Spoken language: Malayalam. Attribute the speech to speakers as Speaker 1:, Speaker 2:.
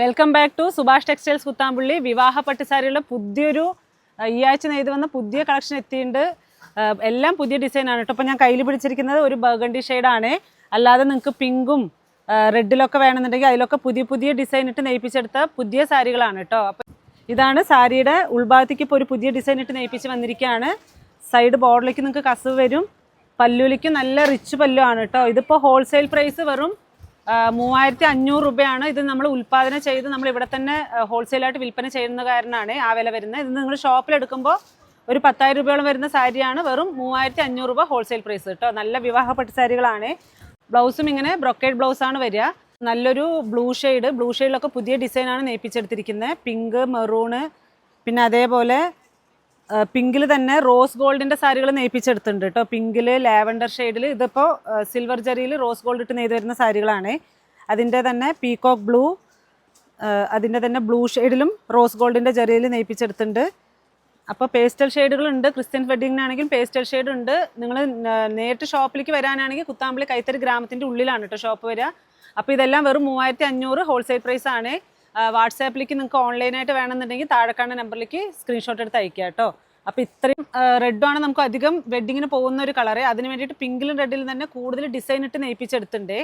Speaker 1: Welcome back to Subhash textiles Kuthampully വിവാഹ പട്ടുസാരിയുടെ പുതിയൊരു ഈ ആഴ്ച നെയ്ത് വന്ന പുതിയ കളക്ഷൻ എത്തിയിട്ടുണ്ട്. എല്ലാം പുതിയ ഡിസൈനാണ് കേട്ടോ. അപ്പോൾ ഞാൻ കയ്യിൽ പിടിച്ചിരിക്കുന്നത് ഒരു ബർഗണ്ടി ഷെയ്ഡാണ് അല്ലാതെ നിങ്ങൾക്ക് പിങ്കും റെഡിലൊക്കെ വേണമെന്നുണ്ടെങ്കിൽ അതിലൊക്കെ പുതിയ പുതിയ ഡിസൈൻ ഇട്ട് നെയ്പ്പിച്ചെടുത്ത പുതിയ സാരികളാണ് കേട്ടോ. അപ്പോൾ ഇതാണ് സാരിയുടെ ഉൾഭാഗത്തേക്ക് ഇപ്പോൾ ഒരു പുതിയ ഡിസൈൻ ഇട്ട് നെയ്പ്പിച്ച് വന്നിരിക്കുകയാണ്. സൈഡ് ബോർഡിലേക്ക് നിങ്ങൾക്ക് കസവ് വരും. പല്ലുലിക്ക് നല്ല റിച്ച് പല്ലു ആണ് കേട്ടോ. ഇതിപ്പോൾ ഹോൾസെയിൽ പ്രൈസ് വെറും മൂവായിരത്തി അഞ്ഞൂറ് രൂപയാണ് ഇത് നമ്മൾ ഉൽപ്പാദനം ചെയ്ത് നമ്മൾ ഇവിടെ തന്നെ ഹോൾസെയിലായിട്ട് വിൽപ്പന ചെയ്യുന്ന കാരണമാണ് ആ വില വരുന്നത്. ഇത് നിങ്ങൾ ഷോപ്പിൽ എടുക്കുമ്പോൾ ഒരു പത്തായിരം രൂപയോളം വരുന്ന സാരിയാണ് വെറും മൂവായിരത്തി അഞ്ഞൂറ് രൂപ ഹോൾസെയിൽ പ്രൈസ് കേട്ടോ നല്ല വിവാഹപ്പെട്ട സാരികളാണ്. ബ്ലൗസും ഇങ്ങനെ ബ്രൊക്കേഡ് ബ്ലൗസാണ് വരിക. നല്ലൊരു ബ്ലൂ ഷെയ്ഡ് ബ്ലൂ ഷെയ്ഡിലൊക്കെ പുതിയ ഡിസൈനാണ് നെയ്പ്പിച്ചെടുത്തിരിക്കുന്നത്. പിങ്ക് മെറൂണ് പിന്നെ അതേപോലെ പിങ്കിൽ തന്നെ റോസ് ഗോൾഡിന്റെ സാരികൾ നെയ്പ്പിച്ചെടുത്തിട്ടുണ്ട് കേട്ടോ. പിങ്കിൽ ലാവൻഡർ ഷെയ്ഡിൽ ഇതിപ്പോൾ സിൽവർ ജെറിയിൽ റോസ് ഗോൾഡ് ഇട്ട് നെയ്ത് വരുന്ന സാരികളാണ്. അതിന്റെ തന്നെ പീകോക്ക് ബ്ലൂ അതിന്റെ തന്നെ ബ്ലൂ ഷെയ്ഡിലും റോസ് ഗോൾഡിന്റെ ജെറിയിൽ നെയ്പ്പിച്ചെടുത്തിട്ടുണ്ട്. അപ്പോൾ പേസ്റ്റൽ ഷെയ്ഡുകളുണ്ട്. ക്രിസ്ത്യൻ വെഡിങ്ങിനാണെങ്കിൽ പേസ്റ്റൽ ഷെയ്ഡ് ഉണ്ട് നിങ്ങൾ നേരിട്ട് ഷോപ്പിലേക്ക് വരാനാണെങ്കിൽ കുത്താമ്പളി കൈത്തറി ഗ്രാമത്തിന്റെ ഉള്ളിലാണ് കേട്ടോ ഷോപ്പ് വരിക. അപ്പോൾ ഇതെല്ലാം വെറും മൂവായിരത്തി അഞ്ഞൂറ് ഹോൾസെയിൽ പ്രൈസ് ആണ് വാട്സാപ്പിലേക്ക് നിങ്ങൾക്ക് ഓൺലൈനായിട്ട് വേണമെന്നുണ്ടെങ്കിൽ താഴെക്കാണ്ട നമ്പറിലേക്ക് സ്ക്രീൻഷോട്ട് എടുത്ത് അയക്കുക കേട്ടോ. അപ്പോൾ ഇത്രയും റെഡാണ് നമുക്ക് അധികം വെഡിങ്ങിന് പോകുന്ന ഒരു കളറ് അതിന് വേണ്ടിയിട്ട് പിങ്കിലും റെഡിലും തന്നെ കൂടുതൽ ഡിസൈൻ ഇട്ട് നെയ്പ്പിച്ചെടുത്തിട്ടുണ്ട്.